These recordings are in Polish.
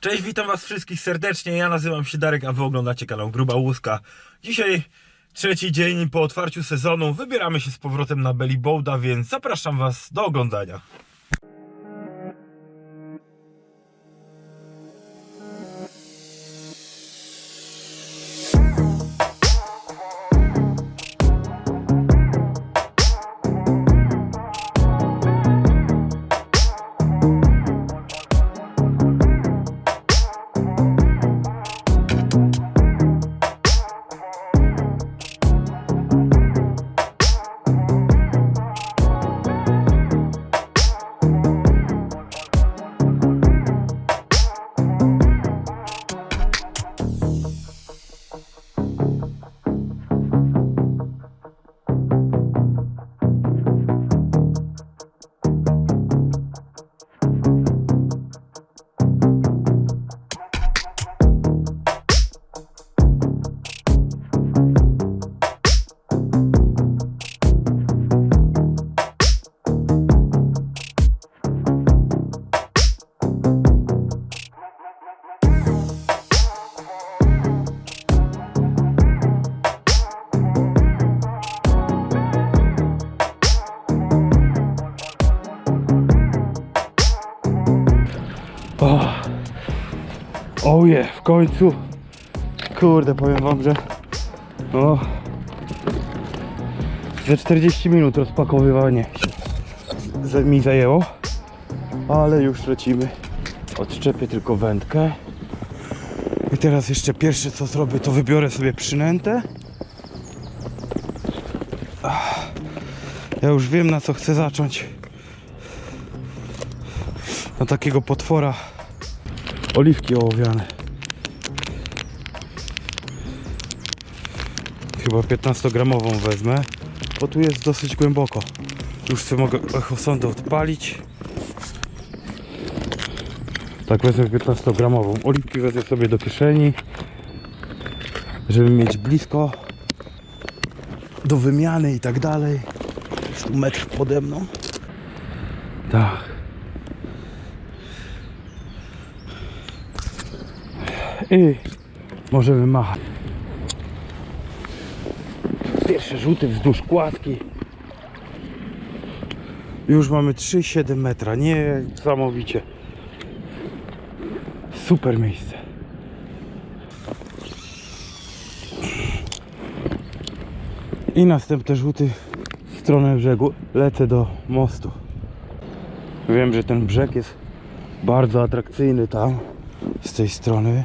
Cześć, witam was wszystkich serdecznie. Ja nazywam się Darek, a wy oglądacie kanał Gruba Łuska. Dzisiaj trzeci dzień po otwarciu sezonu. Wybieramy się z powrotem na Belly Boulda, więc zapraszam was do oglądania. O, oje, w końcu. Kurde, powiem wam, że no, ze 40 minut rozpakowywanie się mi zajęło, ale już lecimy. Odczepię tylko wędkę. I teraz jeszcze pierwsze co zrobię, to wybiorę sobie przynętę. Ja już wiem na co chcę zacząć. Takiego potwora oliwki ołowiane. Chyba 15-gramową wezmę, bo tu jest dosyć głęboko. Już sobie mogę echosondę odpalić. Tak wezmę 15-gramową. Oliwki wezmę sobie do kieszeni, żeby mieć blisko do wymiany i tak dalej. Jest tu metr pode mną. Tak. I możemy machać. Pierwsze rzuty wzdłuż kładki. Już mamy 3,7 metra. Niesamowicie. Super miejsce. I następne rzuty w stronę brzegu. Lecę do mostu. Wiem, że ten brzeg jest bardzo atrakcyjny tam z tej strony.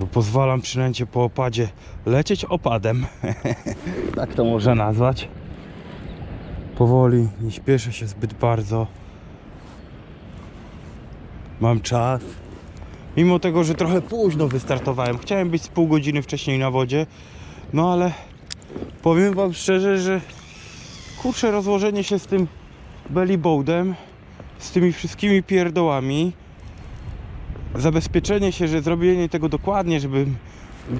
Bo pozwalam przynęcie po opadzie lecieć opadem. tak to można nazwać. Powoli, nie śpieszę się zbyt bardzo. Mam czas. Mimo tego, że trochę późno wystartowałem. Chciałem być z pół godziny wcześniej na wodzie. No ale powiem wam szczerze, że kurczę rozłożenie się z tym belly boardem, z tymi wszystkimi pierdołami, zabezpieczenie się, że zrobienie tego dokładnie, żebym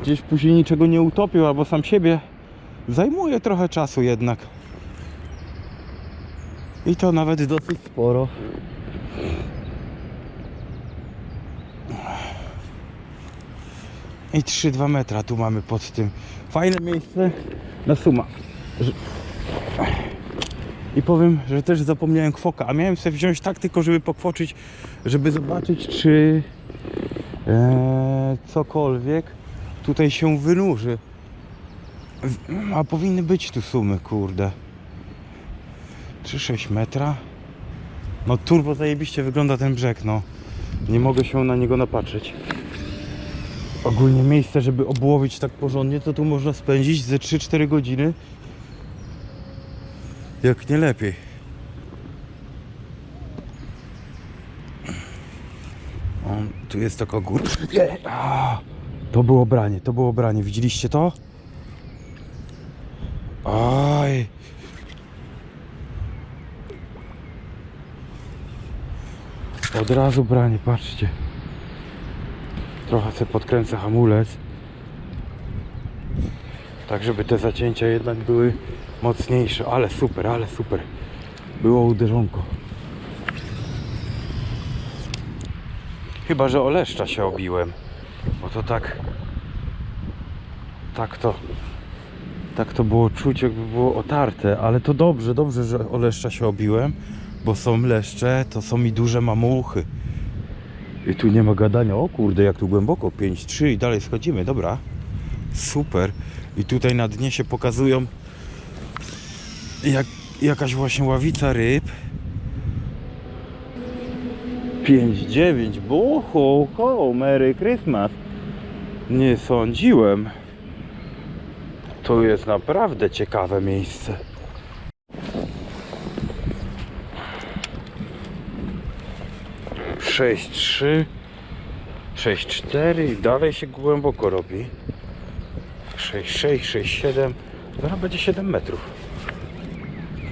gdzieś później niczego nie utopił albo sam siebie, zajmuje trochę czasu jednak. I to nawet dosyć sporo. I 3-2 metra tu mamy pod tym. Fajne miejsce na suma. I powiem, że też zapomniałem kwoka, a miałem sobie wziąć tak tylko, żeby pokwoczyć, żeby zobaczyć, czy e, cokolwiek tutaj się wynurzy. A powinny być tu sumy, kurde. 3-6 metra. No turbo zajebiście wygląda ten brzeg, no. Nie mogę się na niego napatrzeć. Ogólnie miejsce, żeby obłowić tak porządnie, to tu można spędzić ze 3-4 godziny. Jak nie lepiej. O, tu jest. Nie. A, To było branie, to było branie. Widzieliście to? Oj. Od razu branie, patrzcie. Trochę sobie podkręcę hamulec. Tak, żeby te zacięcia jednak były mocniejsze. Ale super, ale super. Było uderzonko. Chyba, że o leszcza się obiłem. Bo to tak... Tak to... Tak to było czuć, jakby było otarte, ale to dobrze, dobrze, że o leszcza się obiłem, bo są leszcze, to są i duże mamuchy. I tu nie ma gadania, o kurde, jak tu głęboko, 5-3 i dalej schodzimy, dobra. Super. I tutaj na dnie się pokazują jak, jakaś właśnie ławica ryb. 5-9, bo ho, Merry Christmas. Nie sądziłem. To jest naprawdę ciekawe miejsce. Sześć trzy, sześć cztery i dalej się głęboko robi. Sześć sześć, sześć siedem, zaraz będzie 7 metrów.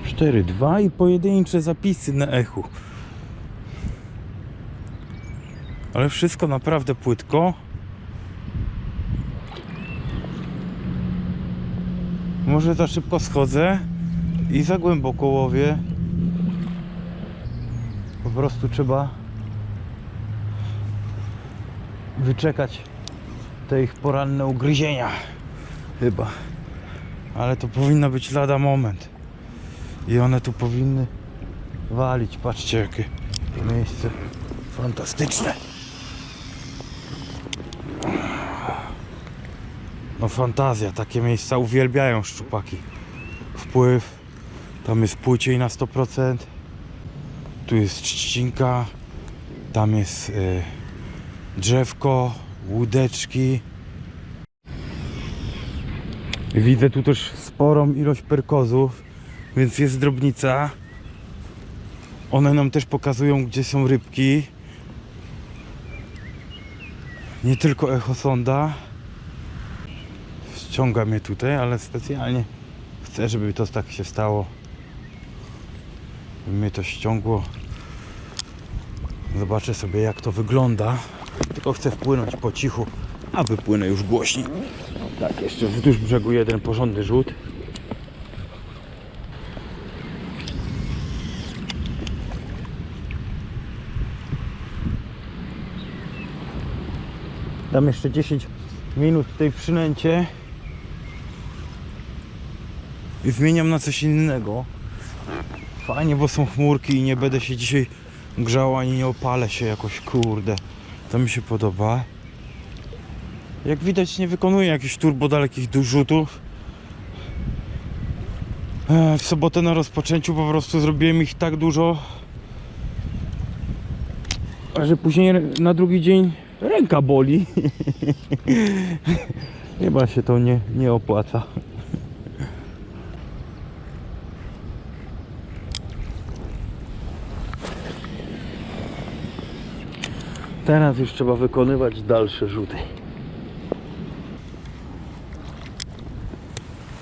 4 2 i pojedyncze zapisy na echu. Ale wszystko naprawdę płytko. Może za szybko schodzę i za głęboko łowię. Po prostu trzeba wyczekać te ich poranne ugryzienia. Chyba. Ale to powinno być lada moment. I one tu powinny walić. Patrzcie jakie miejsce fantastyczne. No fantazja, takie miejsca uwielbiają szczupaki. Wpływ, tam jest płyciej na 100%, tu jest trzcinka, tam jest y, drzewko, łódeczki. Widzę tu też sporą ilość perkozów, więc jest drobnica. One nam też pokazują, gdzie są rybki. Nie tylko echosonda ściąga mnie tutaj, ale specjalnie chcę, żeby to tak się stało. Mnie to ściągło. Zobaczę sobie jak to wygląda. Tylko chcę wpłynąć po cichu, a wypłynę już głośniej. Tak, jeszcze wzdłuż brzegu jeden porządny rzut. Dam jeszcze 10 minut tej przynęcie i zmieniam na coś innego. Fajnie, bo są chmurki i nie będę się dzisiaj grzał ani nie opalę się jakoś, kurde. To mi się podoba. Jak widać nie wykonuję jakichś turbo dalekich rzutów. E, W sobotę na rozpoczęciu po prostu zrobiłem ich tak dużo, że później na drugi dzień ręka boli. Chyba się to nie, nie opłaca. Teraz już trzeba wykonywać dalsze rzuty.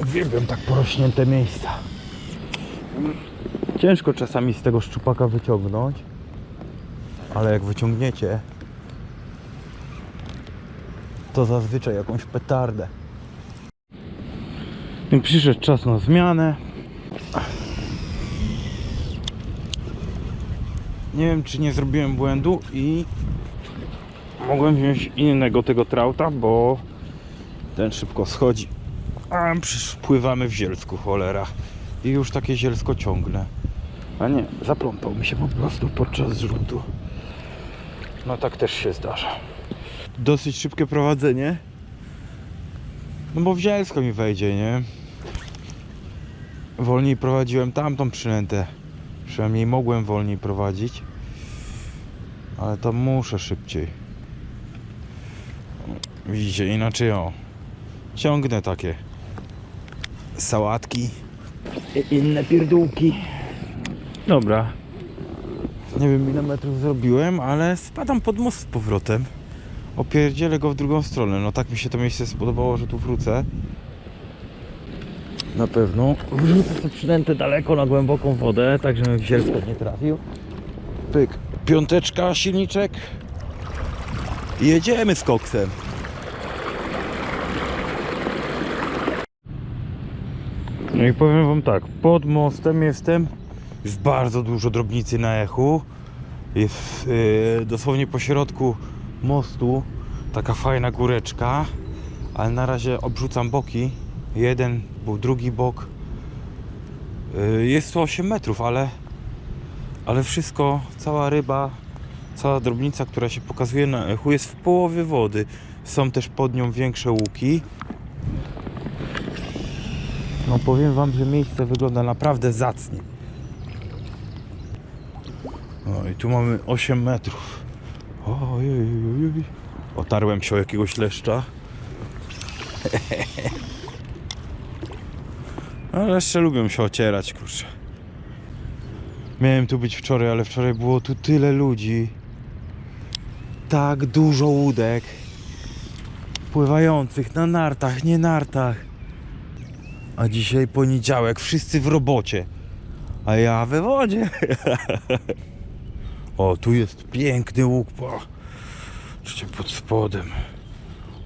Uwielbiam tak porośnięte miejsca. Ciężko czasami z tego szczupaka wyciągnąć, ale jak wyciągniecie, to zazwyczaj jakąś petardę. Przyszedł czas na zmianę. Nie wiem, czy nie zrobiłem błędu i mogłem wziąć innego tego trauta, bo ten szybko schodzi. A pływamy w zielsku, cholera. I już takie zielsko ciągnę. A nie, zaplątał mi się po prostu podczas zrzutu. No tak też się zdarza. Dosyć szybkie prowadzenie. No bo w zielsko mi wejdzie, nie? Wolniej prowadziłem tamtą przynętę. Przynajmniej mogłem wolniej prowadzić. Ale tam muszę szybciej. Widzicie, inaczej o. Ciągnę takie sałatki i inne pierdółki. Dobra. Nie wiem ile metrów zrobiłem, ale spadam pod most z powrotem. Opierdzielę go w drugą stronę. No tak mi się to miejsce spodobało, że tu wrócę. Na pewno. Wrzucę te przynętę daleko na głęboką wodę, tak żebym w zielsko nie trafił. Pyk. Piąteczka, silniczek. Jedziemy z koksem. No i powiem wam tak, pod mostem jestem. Jest bardzo dużo drobnicy na echu. Jest yy, dosłownie po środku mostu taka fajna góreczka, ale na razie obrzucam boki. Jeden, był drugi bok. Y, Jest to 8 metrów, ale, ale wszystko, cała ryba, cała drobnica, która się pokazuje na echu, jest w połowie wody. Są też pod nią większe łuki. No powiem wam, że miejsce wygląda naprawdę zacnie. No i tu mamy 8 metrów. Ojej, Otarłem się o jakiegoś leszcza. No leszcze lubią się ocierać, kurczę. Miałem tu być wczoraj, ale wczoraj było tu tyle ludzi. Tak dużo łódek. Pływających na nartach, nie nartach. A dzisiaj poniedziałek, wszyscy w robocie. A ja we wodzie. O, tu jest piękny łuk. po- Jeszcze pod spodem.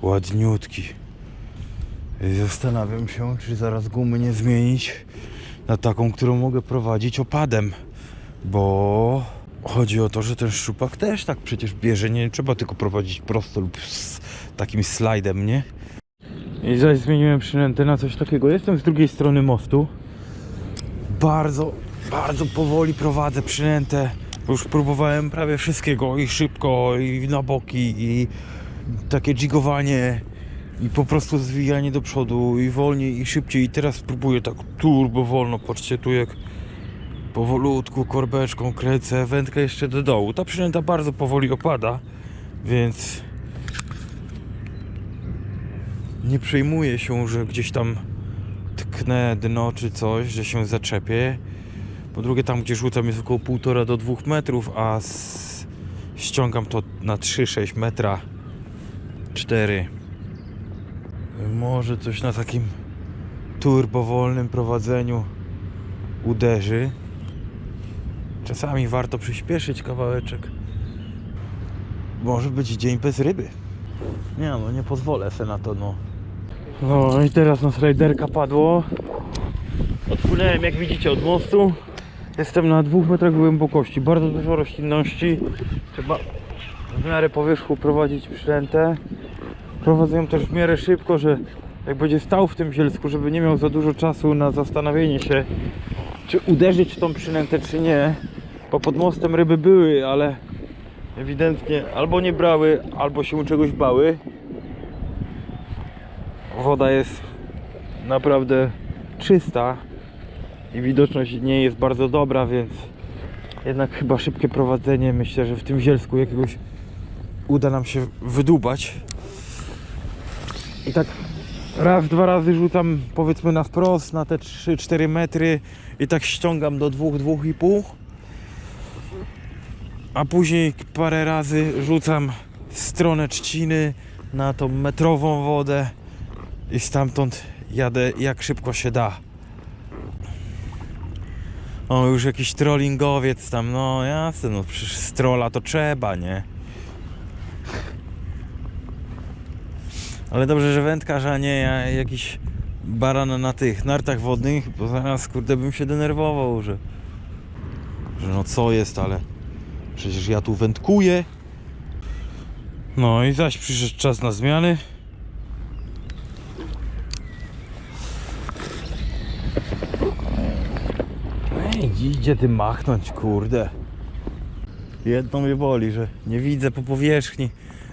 Ładniutki. Zastanawiam się, czy zaraz gumy nie zmienić na taką, którą mogę prowadzić opadem. Bo chodzi o to, że ten szczupak też tak przecież bierze. Nie trzeba tylko prowadzić prosto lub z takim slajdem, nie? I zaś zmieniłem przynętę na coś takiego. Jestem z drugiej strony mostu. Bardzo, bardzo powoli prowadzę przynętę. Bo Już próbowałem prawie wszystkiego i szybko, i na boki, i takie jigowanie, i po prostu zwijanie do przodu, i wolniej, i szybciej. I teraz próbuję tak turbo wolno. Patrzcie tu jak powolutku korbeczką kręcę wędkę jeszcze do dołu. Ta przynęta bardzo powoli opada, więc nie przejmuję się, że gdzieś tam tknę dno czy coś, że się zaczepię. Po drugie, tam gdzie rzucam jest około 1,5 do 2 metrów, a s- ściągam to na 3-6 metra. 4. Może coś na takim turbowolnym prowadzeniu uderzy. Czasami warto przyspieszyć kawałeczek. Może być dzień bez ryby. Nie no, nie pozwolę se na to, no. No i teraz nas rajderka padło. Odpłynąłem, jak widzicie, od mostu. Jestem na dwóch metrach głębokości. Bardzo dużo roślinności. Trzeba w miarę po wierzchu prowadzić przynętę. Prowadzę ją też w miarę szybko, że jak będzie stał w tym zielsku, żeby nie miał za dużo czasu na zastanowienie się, czy uderzyć w tą przynętę, czy nie. Bo pod mostem ryby były, ale ewidentnie albo nie brały, albo się czegoś bały. Woda jest naprawdę czysta i widoczność nie jest bardzo dobra, więc jednak chyba szybkie prowadzenie. Myślę, że w tym zielsku jakiegoś uda nam się wydubać. I tak raz, dwa razy rzucam powiedzmy na wprost, na te 3-4 metry i tak ściągam do 2-2,5 a później parę razy rzucam stronę trzciny na tą metrową wodę i stamtąd jadę jak szybko się da. O, już jakiś trollingowiec tam, no jasne, no przecież z trolla to trzeba, nie? Ale dobrze, że wędkarz, a nie ja, jakiś baran na tych nartach wodnych, bo zaraz kurde bym się denerwował, że, że no co jest, ale przecież ja tu wędkuję. No i zaś przyszedł czas na zmiany. Ej, idzie ty machnąć, kurde. Jedno mnie boli, że nie widzę po powierzchni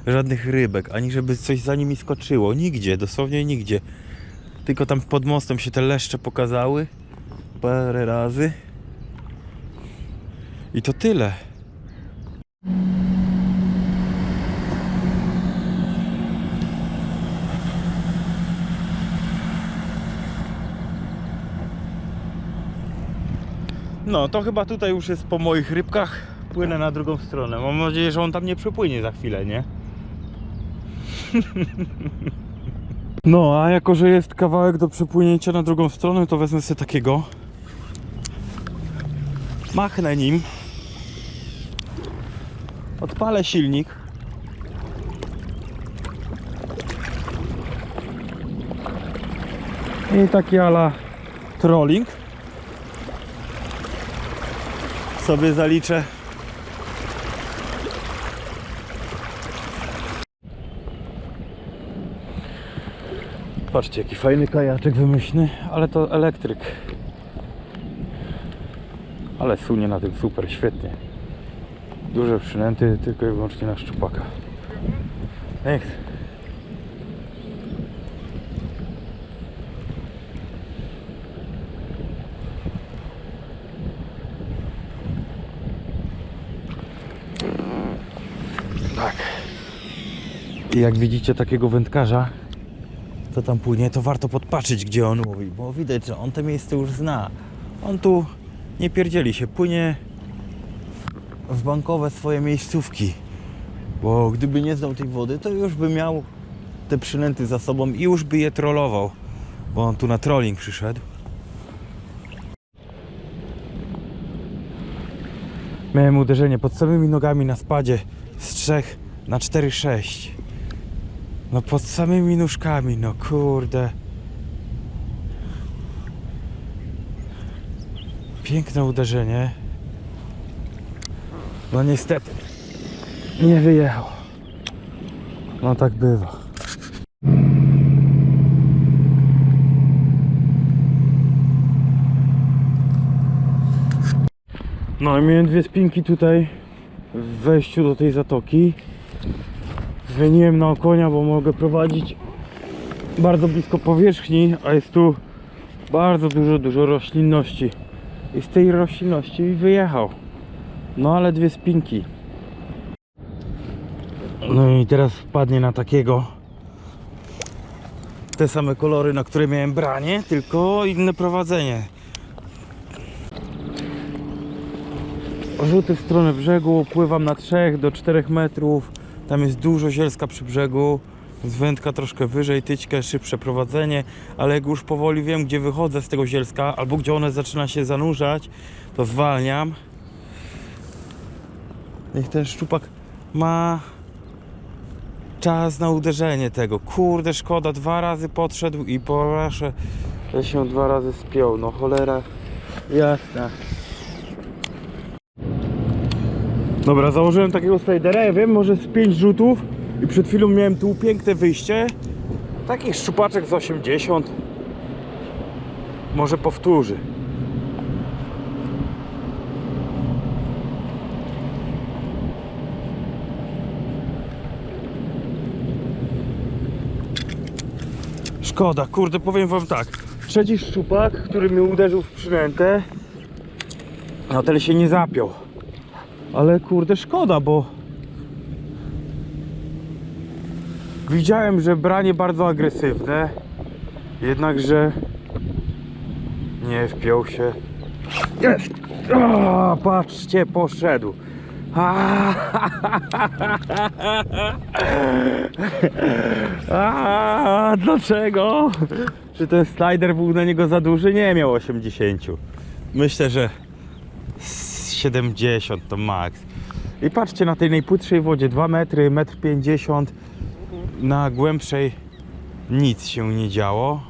żadnych rybek, ani żeby coś za nimi skoczyło. Nigdzie, dosłownie nigdzie. Tylko tam pod mostem się te leszcze pokazały parę razy. I to tyle. No, to chyba tutaj już jest po moich rybkach. Płynę na drugą stronę. Mam nadzieję, że on tam nie przepłynie za chwilę, nie? No, a jako, że jest kawałek do przepłynięcia na drugą stronę, to wezmę sobie takiego. Machnę nim. Odpalę silnik. I taki ala trolling. sobie zaliczę. Patrzcie, jaki fajny kajaczek wymyślny, ale to elektryk. Ale sunie na tym super, świetnie. Duże przynęty tylko i wyłącznie na szczupaka. Thanks. I jak widzicie takiego wędkarza, co tam płynie, to warto podpatrzeć, gdzie on łowi, bo widać, że on to miejsce już zna. On tu nie pierdzieli się, płynie w bankowe swoje miejscówki. Bo gdyby nie znał tej wody, to już by miał te przynęty za sobą i już by je trollował. Bo on tu na trolling przyszedł. Miałem uderzenie pod samymi nogami na spadzie z 3 na 4,6. No pod samymi nóżkami, no kurde. Piękne uderzenie. No niestety nie wyjechał. No tak bywa. No i miałem dwie spinki tutaj w wejściu do tej zatoki. Zmieniłem na okonia, bo mogę prowadzić bardzo blisko powierzchni, a jest tu bardzo dużo, dużo roślinności. I z tej roślinności wyjechał. No ale dwie spinki. No i teraz wpadnie na takiego. Te same kolory, na które miałem branie, tylko inne prowadzenie. Rzuty w stronę brzegu, pływam na 3 do 4 metrów. Tam jest dużo zielska przy brzegu. Z wędka troszkę wyżej, tyćkę, szybsze prowadzenie, ale jak już powoli wiem, gdzie wychodzę z tego zielska, albo gdzie one zaczyna się zanurzać, to zwalniam. Niech ten szczupak ma czas na uderzenie tego. Kurde, szkoda, dwa razy podszedł i proszę, że się dwa razy spiął. No cholera, jasna. Dobra, założyłem takiego slidera, ja wiem, może z 5 rzutów i przed chwilą miałem tu piękne wyjście. Taki szczupaczek z 80. Może powtórzy. Szkoda, kurde, powiem wam tak. Trzeci szczupak, który mi uderzył w przynętę, na tyle się nie zapiął. Ale kurde, szkoda, bo widziałem, że branie bardzo agresywne, jednakże nie wpiął się. Jest! O, patrzcie, poszedł. A, dlaczego? Czy ten slider był na niego za duży? Nie miał 80. Myślę, że 70 to max. I patrzcie na tej najpłytszej wodzie 2 metry, 1,50 m. Na głębszej nic się nie działo.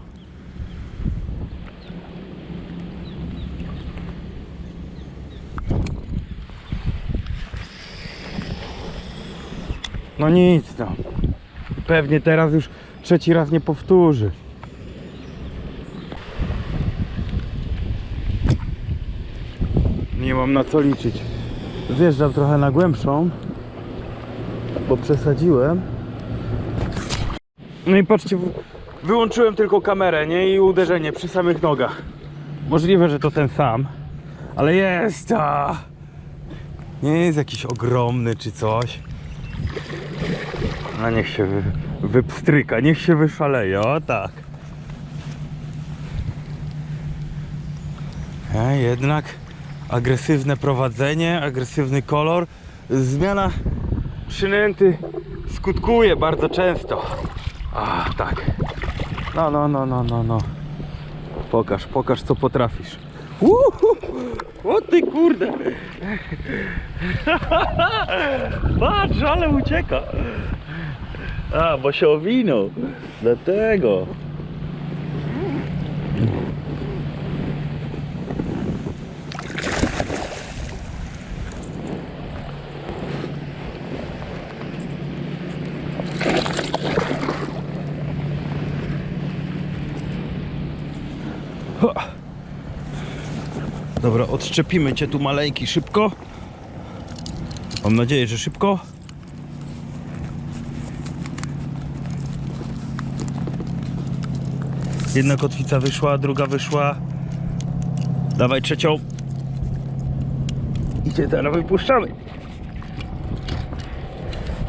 No nic no. Pewnie teraz już trzeci raz nie powtórzy. Nie mam na co liczyć. Zjeżdżam trochę na głębszą, bo przesadziłem. No i patrzcie, wyłączyłem tylko kamerę, nie? I uderzenie przy samych nogach. Możliwe, że to ten sam, ale jest, a Nie jest jakiś ogromny czy coś. A niech się wy, wypstryka, niech się wyszaleje, o tak. A jednak agresywne prowadzenie, agresywny kolor, zmiana przynęty skutkuje bardzo często. A tak. No, no, no, no, no, no. Pokaż, pokaż co potrafisz. Uhu! O ty kurde! Patrz, ale ucieka. A, bo się owinął. Dlatego. Dobra, odszczepimy cię tu maleńki szybko. Mam nadzieję, że szybko. Jedna kotwica wyszła, druga wyszła. Dawaj trzecią. I cię teraz wypuszczamy.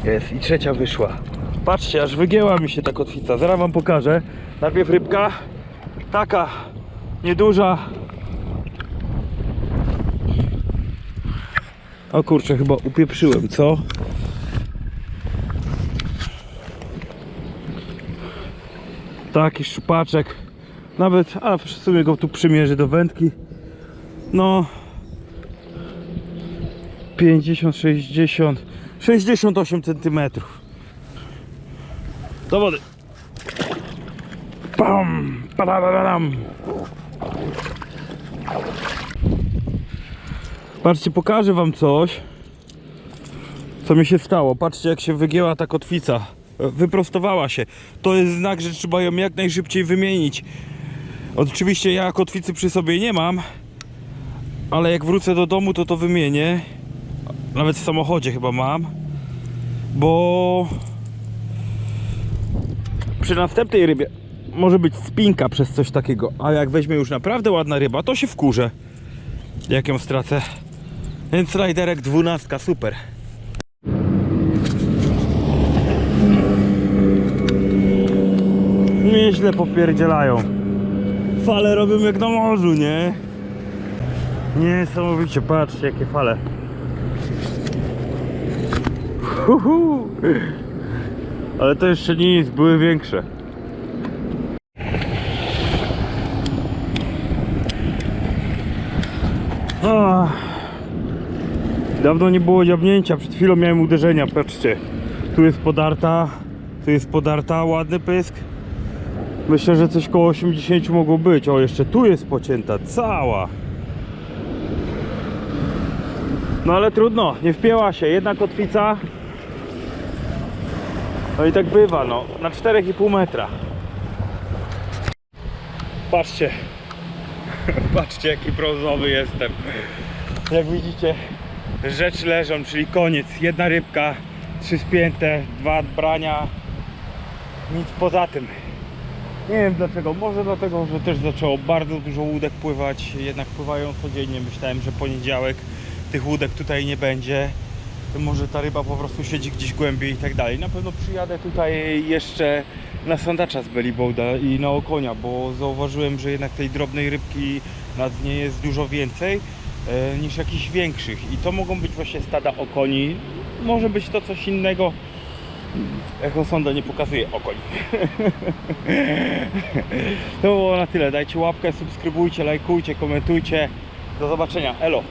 Jest i trzecia wyszła. Patrzcie, aż wygięła mi się ta kotwica. Zaraz wam pokażę. Najpierw rybka. Taka nieduża. O kurczę, chyba upieprzyłem, co? Taki szczupaczek. Nawet, a w sumie go tu przymierzy do wędki. No 50, 60, 68 centymetrów. Do wody. Pam, padadadam. Patrzcie, pokażę wam coś, co mi się stało. Patrzcie, jak się wygięła ta kotwica. Wyprostowała się. To jest znak, że trzeba ją jak najszybciej wymienić. Oczywiście ja kotwicy przy sobie nie mam, ale jak wrócę do domu, to to wymienię. Nawet w samochodzie chyba mam, bo przy następnej rybie może być spinka przez coś takiego, a jak weźmie już naprawdę ładna ryba, to się wkurzę, jak ją stracę. Więc rajderek 12, super. Nieźle popierdzielają. Fale robią jak na morzu, nie? Niesamowicie, patrzcie jakie fale. Huhu. Ale to jeszcze nic, były większe. Ach. Dawno nie było dziabnięcia, przed chwilą miałem uderzenia, patrzcie. Tu jest podarta, tu jest podarta, ładny pysk. Myślę, że coś koło 80 mogło być. O, jeszcze tu jest pocięta, cała. No ale trudno, nie wpięła się. Jedna kotwica. No i tak bywa, no. Na 4,5 metra. Patrzcie. Patrzcie, jaki brązowy jestem. Jak widzicie, rzeczy leżą, czyli koniec. Jedna rybka, trzy spięte, dwa brania. Nic poza tym. Nie wiem dlaczego, może dlatego, że też zaczęło bardzo dużo łódek pływać, jednak pływają codziennie. Myślałem, że poniedziałek tych łódek tutaj nie będzie. Może ta ryba po prostu siedzi gdzieś głębiej i tak dalej. Na pewno przyjadę tutaj jeszcze na sandacza z Bellyboda i na okonia, bo zauważyłem, że jednak tej drobnej rybki na dnie jest dużo więcej niż jakichś większych. I to mogą być właśnie stada okoni. Może być to coś innego. Echo sonda nie pokazuje okoń. To było na tyle. Dajcie łapkę, subskrybujcie, lajkujcie, komentujcie. Do zobaczenia. Elo.